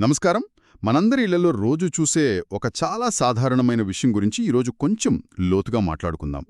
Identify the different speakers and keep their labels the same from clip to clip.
Speaker 1: నమస్కారం. మనందరి ఇళ్ళలో రోజు చూసే ఒక చాలా సాధారణమైన విషయం గురించి ఈరోజు కొంచెం లోతుగా మాట్లాడుకుందాం.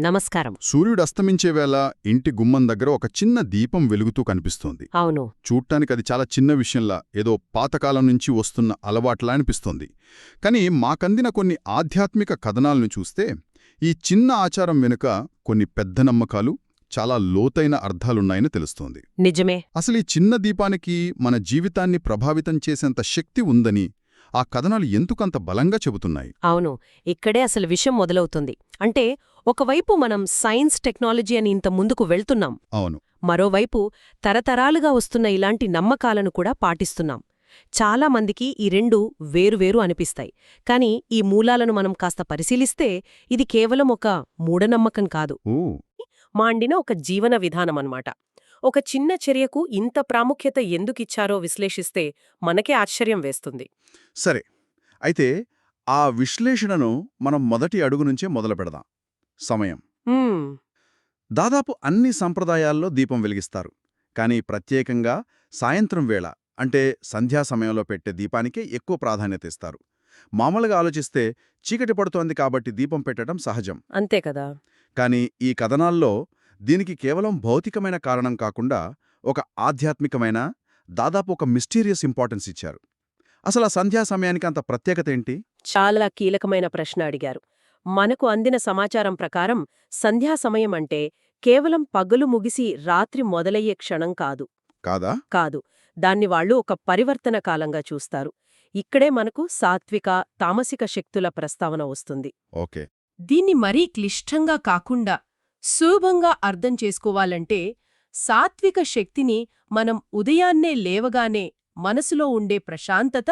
Speaker 2: నమస్కారం.
Speaker 1: సూర్యుడు అస్తమించే వేళ ఇంటి గుమ్మం దగ్గర ఒక చిన్న దీపం వెలుగుతూ కనిపిస్తోంది.
Speaker 2: అవును.
Speaker 1: చూడ్డానికి అది చాలా చిన్న విషయంలా ఏదో పాతకాలం నుంచి వస్తున్న అలవాట్లా అనిపిస్తోంది. కానీ మాకందిన కొన్ని ఆధ్యాత్మిక కథనాలను చూస్తే ఈ చిన్న ఆచారం వెనుక కొన్ని పెద్ద నమ్మకాలు చాలా లోతైన అర్థాలున్నాయని తెలుస్తోంది.
Speaker 2: నిజమే.
Speaker 1: అసలు ఈ చిన్న దీపానికి మన జీవితాన్ని ప్రభావితం చేసేంత శక్తి ఉందని ఆ కథనాలు ఎందుకంత బలంగా చెబుతున్నాయి?
Speaker 2: అవును. ఇక్కడే అసలు విషయం మొదలవుతుంది. అంటే ఒకవైపు మనం సైన్స్ టెక్నాలజీ అని ఇంత ముందుకు వెళ్తున్నాం.
Speaker 1: అవును.
Speaker 2: మరోవైపు తరతరాలుగా వస్తున్న ఇలాంటి నమ్మకాలను కూడా పాటిస్తున్నాం. చాలా మందికి ఈ రెండు వేరువేరు అనిపిస్తాయి. కాని ఈ మూలాలను మనం కాస్త పరిశీలిస్తే ఇది కేవలం ఒక మూఢనమ్మకం కాదు. మాండిన ఒక జీవన విధానమన్నమాట. ఒక చిన్న చర్యకు ఇంత ప్రాముఖ్యత ఎందుకిచ్చారో విశ్లేషిస్తే మనకే ఆశ్చర్యం వేస్తుంది.
Speaker 3: సరే అయితే ఆ విశ్లేషణను మనం మొదటి అడుగు నుంచే మొదలు పెడదాం. సమయం. దాదాపు అన్ని సంప్రదాయాల్లో దీపం వెలిగిస్తారు. కానీ ప్రత్యేకంగా సాయంత్రం వేళ అంటే సంధ్యా సమయంలో పెట్టే దీపానికే ఎక్కువ ప్రాధాన్యత ఇస్తారు. మామూలుగా ఆలోచిస్తే చీకటి పడుతోంది కాబట్టి దీపం పెట్టడం సహజం.
Speaker 2: అంతే కదా.
Speaker 3: కానీ ఈ కథనాల్లో దీనికి కేవలం భౌతికమైన కారణం కాకుండా ఒక ఆధ్యాత్మికమైన దాదాపు ఒక మిస్టీరియస్ ఇంపార్టెన్స్ ఇచ్చారు. అసలు ఆ సంధ్యా సమయానికి అంత ప్రత్యేకత ఏంటి?
Speaker 2: చాలా కీలకమైన ప్రశ్న అడిగారు. మనకు అందిన సమాచారం ప్రకారం సంధ్యా సమయం అంటే కేవలం పగలు ముగిసి రాత్రి మొదలయ్యే క్షణం కాదు.
Speaker 3: కాదా?
Speaker 2: కాదు. దాన్ని వాళ్ళు ఒక పరివర్తన కాలంగా చూస్తారు. ఇక్కడే మనకు సాత్విక తామసిక శక్తుల ప్రస్తావన వస్తుంది.
Speaker 3: ఓకే.
Speaker 4: దీన్ని మరీ క్లిష్టంగా కాకుండా సులభంగా అర్థం చేసుకోవాలంటే సాత్విక శక్తిని మనం ఉదయాన్నే లేవగానే మనసులో ఉండే ప్రశాంతత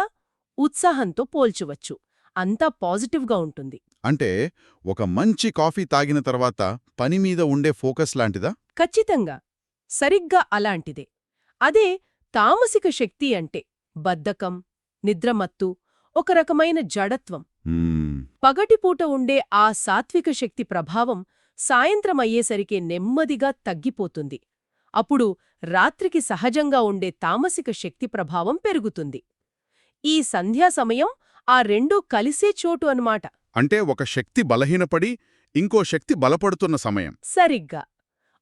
Speaker 4: ఉత్సాహంతో పోల్చవచ్చు. అంతా పాజిటివ్గా ఉంటుంది.
Speaker 1: అంటే ఒక మంచి కాఫీ తాగిన తర్వాత పని మీద ఉండే ఫోకస్ లాంటిదా?
Speaker 4: ఖచ్చితంగా. సరిగ్గా అలాంటిదే. అదే తామసిక శక్తి అంటే బద్ధకం నిద్రమత్తు ఒక రకమైన జడత్వం. పగటిపూట ఉండే ఆ సాత్విక శక్తి ప్రభావం సాయంత్రం అయ్యేసరికి నెమ్మదిగా తగ్గిపోతుంది. అప్పుడు రాత్రికి సహజంగా ఉండే తామసిక శక్తి ప్రభావం పెరుగుతుంది. ఈ సంధ్యా సమయం ఆ రెండూ కలిసే చోటు అన్నమాట.
Speaker 1: అంటే ఒక శక్తి బలహీనపడి ఇంకో శక్తి బలపడుతున్న సమయం.
Speaker 4: సరిగ్గా.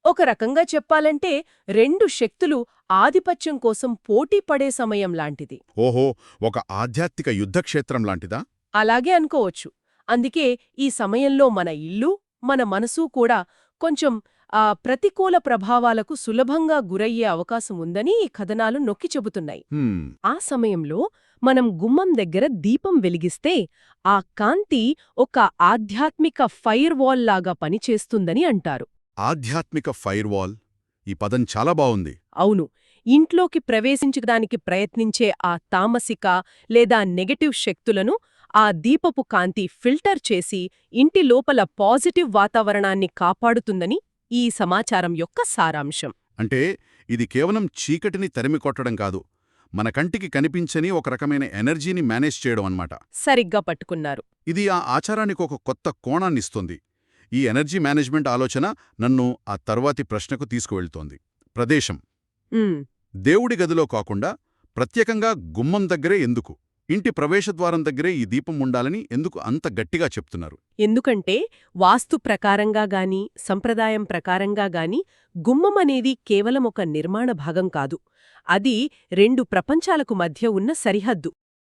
Speaker 4: ఒక రకంగా చెప్పాలంటే రెండు శక్తులు ఆధిపత్యం కోసం పోటీ పడే సమయం లాంటిది.
Speaker 1: ఓహో! ఒక ఆధ్యాత్మిక యుద్ధక్షేత్రం లాంటిదా?
Speaker 4: అలాగే అనుకోవచ్చు. అందుకే ఈ సమయంలో మన ఇల్లు మన మనసు కూడా కొంచెం ఆ ప్రతికూల ప్రభావాలకు సులభంగా గురయ్యే అవకాశం ఉందని ఈ కథనాలు నొక్కి చెబుతున్నాయి. ఆ సమయంలో మనం గుమ్మం దగ్గర దీపం వెలిగిస్తే ఆ కాంతి ఒక ఆధ్యాత్మిక ఫైర్ వాల్ లాగా పనిచేస్తుందని అంటారు.
Speaker 1: ఆధ్యాత్మిక ఫైర్ వాల్? ఈ పదం చాలా బావుంది
Speaker 4: అవును. ఇంట్లోకి ప్రవేశించడానికి ప్రయత్నించే ఆ తామసిక లేదా నెగటివ్ శక్తులను ఆ దీపపు కాంతి ఫిల్టర్ చేసి ఇంటి లోపల పాజిటివ్ వాతావరణాన్ని కాపాడుతుందని ఈ సమాచారం యొక్క సారాంశం.
Speaker 1: అంటే ఇది కేవలం చీకటిని తరిమి కొట్టడం కాదు మన కంటికి కనిపించని ఒక రకమైన ఎనర్జీని మేనేజ్ చేయడం అన్నమాట.
Speaker 4: సరిగ్గా పట్టుకున్నారు.
Speaker 1: ఇది ఆ ఆచారానికి ఒక కొత్త కోణాన్నిస్తుంది ఈ ఎనర్జీ మేనేజ్మెంట్ ఆలోచన నన్ను ఆ తర్వాతి ప్రశ్నకు తీసుకువెళ్తోంది. ప్రదేశం. దేవుడి గదిలో కాకుండా ప్రత్యేకంగా గుమ్మం దగ్గరే ఎందుకు? ఇంటి ప్రవేశద్వారం దగ్గరే ఈ దీపం ఉండాలని ఎందుకు అంత గట్టిగా చెప్తున్నారు?
Speaker 4: ఎందుకంటే వాస్తు ప్రకారంగా గాని సంప్రదాయం ప్రకారంగా గాని గుమ్మం అనేది కేవలం ఒక నిర్మాణ భాగం కాదు. అది రెండు ప్రపంచాలకు మధ్య ఉన్న సరిహద్దు.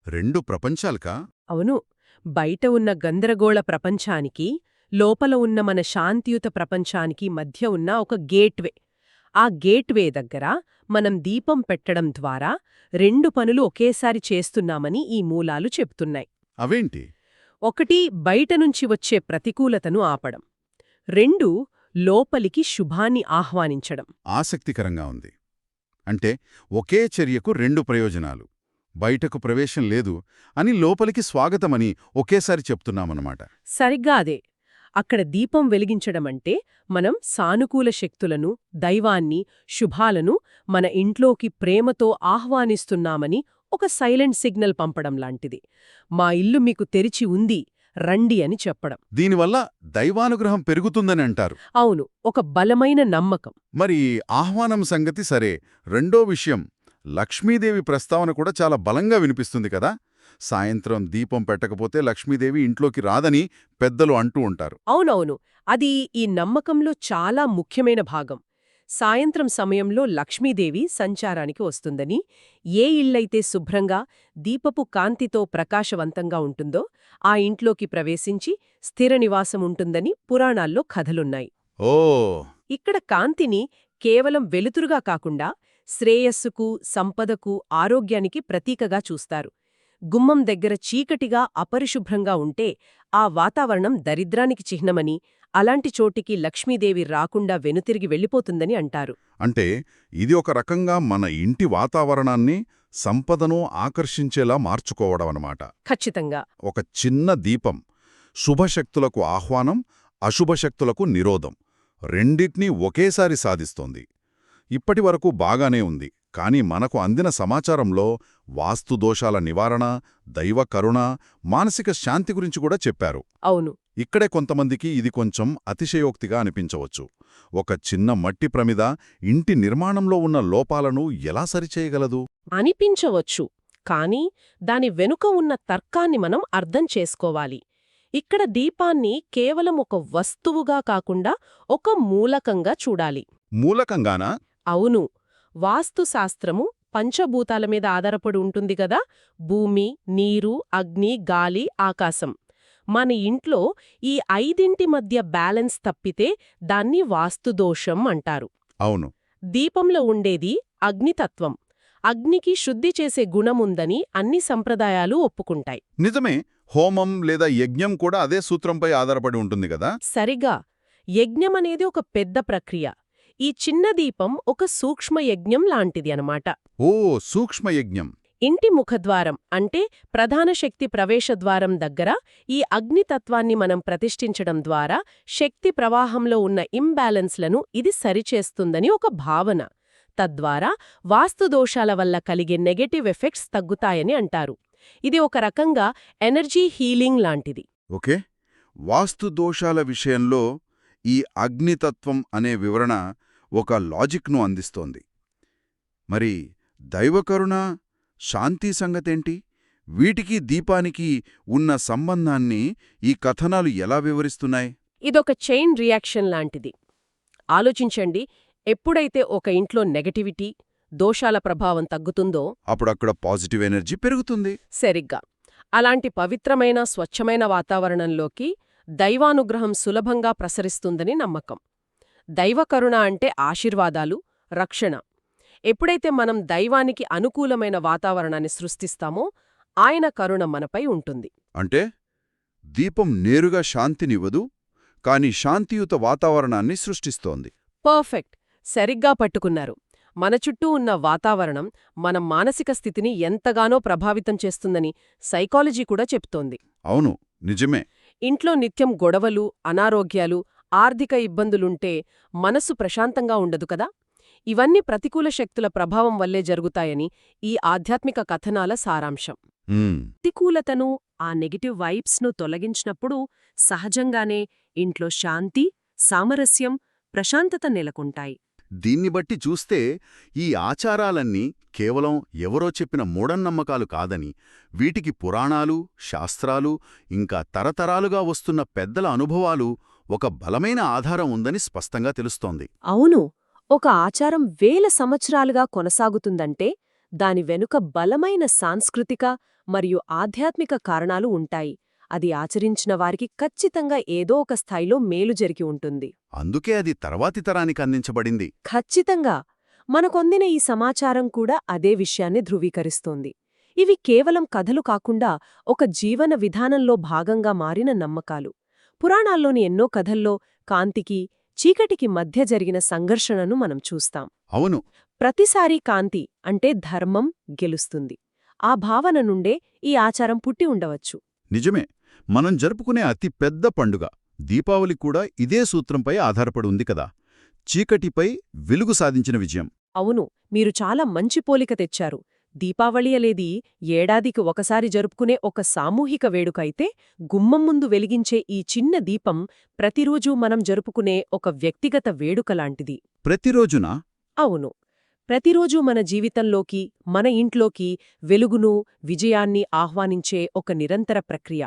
Speaker 1: రెండు ప్రపంచాలకా?
Speaker 4: అవును. బయట ఉన్న గందరగోళ ప్రపంచానికి లోపల ఉన్న మన శాంతియుత ప్రపంచానికి మధ్య ఉన్న ఒక గేట్వే. ఆ గేట్వే దగ్గర మనం దీపం పెట్టడం ద్వారా రెండు పనులు ఒకేసారి చేస్తున్నామని ఈ మూలాలు చెప్తున్నాయి.
Speaker 1: అవేంటి?
Speaker 4: ఒకటి బయట నుంచి వచ్చే ప్రతికూలతను ఆపడం. రెండు లోపలికి శుభాన్ని ఆహ్వానించడం.
Speaker 1: ఆసక్తికరంగా ఉంది. అంటే ఒకే చర్యకు రెండు ప్రయోజనాలు. బయటకు ప్రవేశం లేదు అని లోపలికి స్వాగతమని ఒకేసారి చెప్తున్నామన్నమాట.
Speaker 4: సరిగ్గా అదే. అక్కడ దీపం వెలిగించడమంటే మనం సానుకూల శక్తులను దైవాన్ని శుభాలను మన ఇంట్లోకి ప్రేమతో ఆహ్వానిస్తున్నామని ఒక సైలెంట్ సిగ్నల్ పంపడం లాంటిది. మా ఇల్లు మీకు తెరిచి ఉంది రండి అని చెప్పడం.
Speaker 1: దీనివల్ల దైవానుగ్రహం పెరుగుతుందని అంటారు.
Speaker 4: అవును ఒక బలమైన నమ్మకం.
Speaker 1: మరి ఆహ్వానం సంగతి సరే. రెండో విషయం లక్ష్మీదేవి ప్రస్తావన కూడా చాలా బలంగా వినిపిస్తుంది కదా? సాయంత్రం దీపం పెట్టకపోతే లక్ష్మీదేవి ఇంట్లోకి రాదని పెద్దలు అంటూ ఉంటారు.
Speaker 4: అవునవును. అది ఈ నమ్మకంలో చాలా ముఖ్యమైన భాగం. సాయంత్రం సమయంలో లక్ష్మీదేవి సంచారానికి వస్తుందని ఏ ఇళ్ళైతే శుభ్రంగా దీపపు కాంతితో ప్రకాశవంతంగా ఉంటుందో ఆ ఇంట్లోకి ప్రవేశించి స్థిర నివాసం ఉంటుందని పురాణాల్లో కథలున్నాయి.
Speaker 1: ఓ!
Speaker 4: ఇక్కడ కాంతిని కేవలం వెలుతురుగా కాకుండా శ్రేయస్సుకు సంపదకు ఆరోగ్యానికి ప్రతీకగా చూస్తారు. గుమ్మం దగ్గర చీకటిగా అపరిశుభ్రంగా ఉంటే ఆ వాతావరణం దరిద్రానికి చిహ్నమని అలాంటి చోటికి లక్ష్మీదేవి రాకుండా వెనుతిరిగి వెళ్ళిపోతుందని అంటారు.
Speaker 1: అంటే ఇది ఒక రకంగా మన ఇంటి వాతావరణాన్ని సంపదను ఆకర్షించేలా మార్చుకోవడం అన్నమాట.
Speaker 4: ఖచ్చితంగా.
Speaker 1: ఒక చిన్న దీపం శుభశక్తులకు ఆహ్వానం అశుభశక్తులకు నిరోధం రెండిట్నీ ఒకేసారి సాధిస్తోంది. ఇప్పటివరకు బాగానే ఉంది కానీ మనకు అందిన సమాచారంలో వాస్తు దోషాల నివారణ దైవ కరుణ మానసిక శాంతి గురించి కూడా చెప్పారు.
Speaker 4: అవును.
Speaker 1: ఇక్కడే కొంతమందికి ఇది కొంచెం అతిశయోక్తిగా అనిపించవచ్చు. ఒక చిన్న మట్టి ప్రమిద ఇంటి నిర్మాణంలో ఉన్న లోపాలను ఎలా సరిచేయగలదు?
Speaker 4: అనిపించవచ్చు. కాని దాని వెనుక ఉన్న తర్కాన్ని మనం అర్థం చేసుకోవాలి. ఇక్కడ దీపాన్ని కేవలం ఒక వస్తువుగా కాకుండా ఒక మూలకంగా చూడాలి.
Speaker 1: మూలకంగానా?
Speaker 4: అవును. వాస్తుశాస్త్రము పంచభూతాల మీద ఆధారపడి ఉంటుంది గదా భూమి నీరు అగ్ని గాలి ఆకాశం. మన ఇంట్లో ఈ ఐదింటి మధ్య బ్యాలెన్స్ తప్పితే దాన్ని వాస్తుదోషం అంటారు.
Speaker 1: అవును.
Speaker 4: దీపంలో ఉండేది అగ్నితత్వం. అగ్నికి శుద్ధి చేసే గుణముందని అన్ని సంప్రదాయాలు ఒప్పుకుంటాయి.
Speaker 1: నిజమే హోమం లేదా యజ్ఞం కూడా అదే సూత్రంపై ఆధారపడి ఉంటుంది కదా?
Speaker 4: సరిగా. యజ్ఞమనేది ఒక పెద్ద ప్రక్రియ. ఈ చిన్న దీపం ఒక సూక్ష్మ యజ్ఞం లాంటిది అనమాట
Speaker 1: ఓ సూక్ష్మ యజ్ఞం
Speaker 4: ఇంటి ముఖద్వారం అంటే ప్రధాన శక్తి ప్రవేశద్వారం దగ్గర ఈ అగ్నితత్వాన్ని మనం ప్రతిష్ఠించడం ద్వారా శక్తి ప్రవాహంలో ఉన్న ఇంబ్యాలెన్స్లను ఇది సరిచేస్తుందని ఒక భావన. తద్వారా వాస్తుదోషాల వల్ల కలిగే నెగటివ్ ఎఫెక్ట్స్ తగ్గుతాయని అంటారు. ఇది ఒక రకంగా ఎనర్జీ హీలింగ్ లాంటిది.
Speaker 1: ఓకే. వాస్తు దోషాల విషయంలో ఈ అగ్నితత్వం అనే వివరణ ఒక లాజిక్ను అందిస్తోంది. మరి దైవకరుణ శాంతి సంగతేంటి? వీటికి దీపానికి ఉన్న సంబంధాన్ని ఈ కథనాలు ఎలా వివరిస్తున్నాయి?
Speaker 4: ఇదొక చైన్ రియాక్షన్ లాంటిది. ఆలోచించండి ఎప్పుడైతే ఒక ఇంట్లో నెగటివిటీ దోషాల ప్రభావం తగ్గుతుందో
Speaker 1: అప్పుడక్కడ పాజిటివ్ ఎనర్జీ పెరుగుతుంది.
Speaker 4: సరిగ్గా. అలాంటి పవిత్రమైన స్వచ్ఛమైన వాతావరణంలోకి దైవానుగ్రహం సులభంగా ప్రసరిస్తుందని నమ్మకం. దైవకరుణ అంటే ఆశీర్వాదాలు రక్షణ. ఎప్పుడైతే మనం దైవానికి అనుకూలమైన వాతావరణాన్ని సృష్టిస్తామో ఆయన కరుణ మనపై ఉంటుంది.
Speaker 1: అంటే దీపం నేరుగా శాంతినివ్వదు కాని శాంతియుత వాతావరణాన్ని సృష్టిస్తోంది.
Speaker 4: పర్ఫెక్ట్! సరిగ్గా పట్టుకున్నారు. మన చుట్టూ ఉన్న వాతావరణం మన మానసిక స్థితిని ఎంతగానో ప్రభావితం చేస్తుందని సైకాలజీ కూడా చెప్తోంది.
Speaker 1: అవును నిజమే.
Speaker 4: ఇంట్లో నిత్యం గొడవలు అనారోగ్యాలు ఆర్థిక ఇబ్బందులుంటే మనసు ప్రశాంతంగా ఉండదు కదా? ఇవన్నీ ప్రతికూల శక్తుల ప్రభావం వల్లే జరుగుతాయని ఈ ఆధ్యాత్మిక కథనాల సారాంశం. ప్రతికూలతను ఆ నెగటివ్ వైబ్స్ను తొలగించినప్పుడు సహజంగానే ఇంట్లో శాంతి సామరస్యం ప్రశాంతత నెలకొంటాయి.
Speaker 1: దీన్ని బట్టి చూస్తే ఈ ఆచారాలన్నీ కేవలం ఎవరో చెప్పిన మూఢనమ్మకాలు కాదని వీటికి పురాణాలు శాస్త్రాలు ఇంకా తరతరాలుగా వస్తున్న పెద్దల అనుభవాలు ఒక బలమైన ఆధారం ఉందని స్పష్టంగా తెలుస్తోంది.
Speaker 4: అవును. ఒక ఆచారం వేల సంవత్సరాలుగా కొనసాగుతుందంటే దాని వెనుక బలమైన సాంస్కృతిక మరియు ఆధ్యాత్మిక కారణాలు ఉంటాయి. అది ఆచరించిన వారికి ఖచ్చితంగా ఏదో ఒక స్థాయిలో మేలు జరిగి ఉంటుంది.
Speaker 1: అందుకే అది తర్వాతి తరానికి అందించబడింది.
Speaker 4: ఖచ్చితంగా. మనకొందిన ఈ సమాచారం కూడా అదే విషయాన్ని ధృవీకరిస్తోంది. ఇవి కేవలం కథలు కాకుండా ఒక జీవన విధానంలో భాగంగా మారిన నమ్మకాలు. పురాణాల్లోని ఎన్నో కథల్లో కాంతికి చీకటికి మధ్య జరిగిన సంఘర్షణను మనం చూస్తాం.
Speaker 1: అవును.
Speaker 4: ప్రతిసారీ కాంతి అంటే ధర్మం గెలుస్తుంది. ఆ భావన నుండే ఈ ఆచారం పుట్టి ఉండవచ్చు.
Speaker 1: నిజమే. మనం జరుపుకునే అతి పెద్ద పండుగ. దీపావళి కూడా ఇదే సూత్రంపై ఆధారపడి ఉంది కదా. చీకటిపై వెలుగు సాధించిన విజయం.
Speaker 4: అవును. మీరు చాలా మంచి పోలిక తెచ్చారు. దీపావళి అనేది ఏడాదికి ఒకసారి జరుపుకునే ఒక సామూహిక వేడుక అయితే గుమ్మం ముందు వెలిగించే ఈ చిన్న దీపం ప్రతిరోజూ మనం జరుపుకునే ఒక వ్యక్తిగత వేడుక లాంటిది.
Speaker 1: ప్రతిరోజున?
Speaker 4: అవును. ప్రతిరోజూ మన జీవితంలోకి మన ఇంట్లోకి వెలుగును విజయాన్ని ఆహ్వానించే ఒక నిరంతర ప్రక్రియ.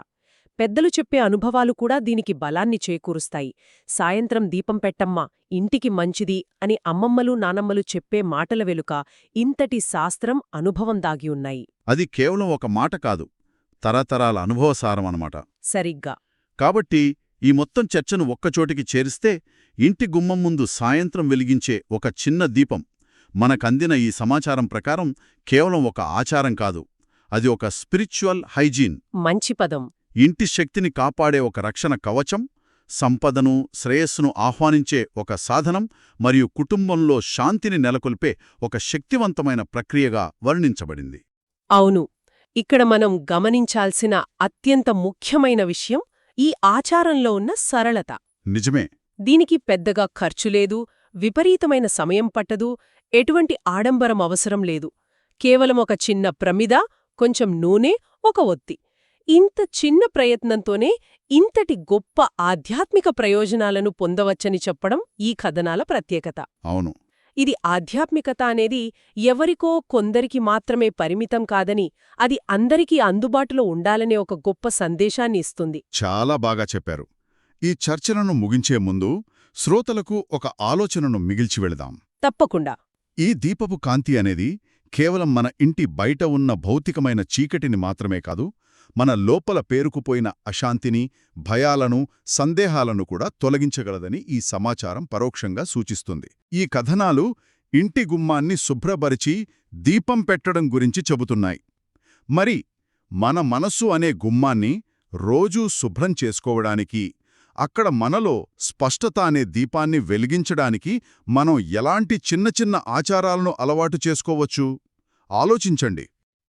Speaker 4: పెద్దలు చెప్పే అనుభవాలు కూడా దీనికి బలాన్ని చేకూరుస్తాయి. సాయంత్రం దీపం పెట్టమ్మా ఇంటికి మంచిది అని అమ్మమ్మలు నానమ్మలు చెప్పే మాటల వెలుక ఇంతటి శాస్త్రం అనుభవం దాగి ఉన్నాయి.
Speaker 3: అది కేవలం ఒక మాట కాదు తరతరాల అనుభవసారం అన్నమాట.
Speaker 4: సరిగ్గా.
Speaker 3: కాబట్టి ఈ మొత్తం చర్చను ఒక్కచోటికి చేరిస్తే ఇంటి గుమ్మం ముందు సాయంత్రం వెలిగించే ఒక చిన్న దీపం మనకందిన ఈ సమాచారం ప్రకారం కేవలం ఒక ఆచారం కాదు అది ఒక స్పిరిచువల్ హైజీన్.
Speaker 4: మంచి పదం.
Speaker 3: ఇంటి శక్తిని కాపాడే ఒక రక్షణ కవచం సంపదను శ్రేయస్సును ఆహ్వానించే ఒక సాధనం మరియు కుటుంబంలో శాంతిని నెలకొల్పే ఒక శక్తివంతమైన ప్రక్రియగా వర్ణించబడింది.
Speaker 4: అవును. ఇక్కడ మనం గమనించాల్సిన అత్యంత ముఖ్యమైన విషయం ఈ ఆచారంలో ఉన్న సరళత.
Speaker 3: నిజమే.
Speaker 4: దీనికి పెద్దగా ఖర్చులేదు విపరీతమైన సమయం పట్టదు ఎటువంటి ఆడంబరం అవసరం లేదు. కేవలం ఒక చిన్న ప్రమిద కొంచెం నూనె ఒక ఒత్తి. ఇంత చిన్న ప్రయత్నంతోనే ఇంతటి గొప్ప ఆధ్యాత్మిక ప్రయోజనాలను పొందవచ్చని చెప్పడం ఈ కథనాల ప్రత్యేకత.
Speaker 3: అవును.
Speaker 4: ఇది ఆధ్యాత్మికత అనేది ఎవరికో కొందరికి మాత్రమే పరిమితం కాదని అది అందరికీ అందుబాటులో ఉండాలనే ఒక గొప్ప సందేశాన్ని ఇస్తుంది.
Speaker 1: చాలా బాగా చెప్పారు. ఈ చర్చలను ముగించే ముందు శ్రోతలకు ఒక ఆలోచనను మిగిల్చి వెళదాం.
Speaker 4: తప్పకుండా.
Speaker 1: ఈ దీపపు కాంతి అనేది కేవలం మన ఇంటి బయట ఉన్న భౌతికమైన చీకటిని మాత్రమే కాదు మన లోపల పేరుకుపోయిన అశాంతిని భయాలను సందేహాలను కూడా తొలగించగలదని ఈ సమాచారం పరోక్షంగా సూచిస్తుంది. ఈ కథనాలు ఇంటి గుమ్మాన్ని శుభ్రపరిచి దీపం పెట్టడం గురించి చెబుతున్నాయి. మరి మన మనస్సు అనే గుమ్మాన్ని రోజూ శుభ్రం చేసుకోవడానికి అక్కడ మనలో స్పష్టత అనే దీపాన్ని వెలిగించడానికి మనం ఎలాంటి చిన్న చిన్న ఆచారాలను అలవాటు చేసుకోవచ్చు? ఆలోచించండి.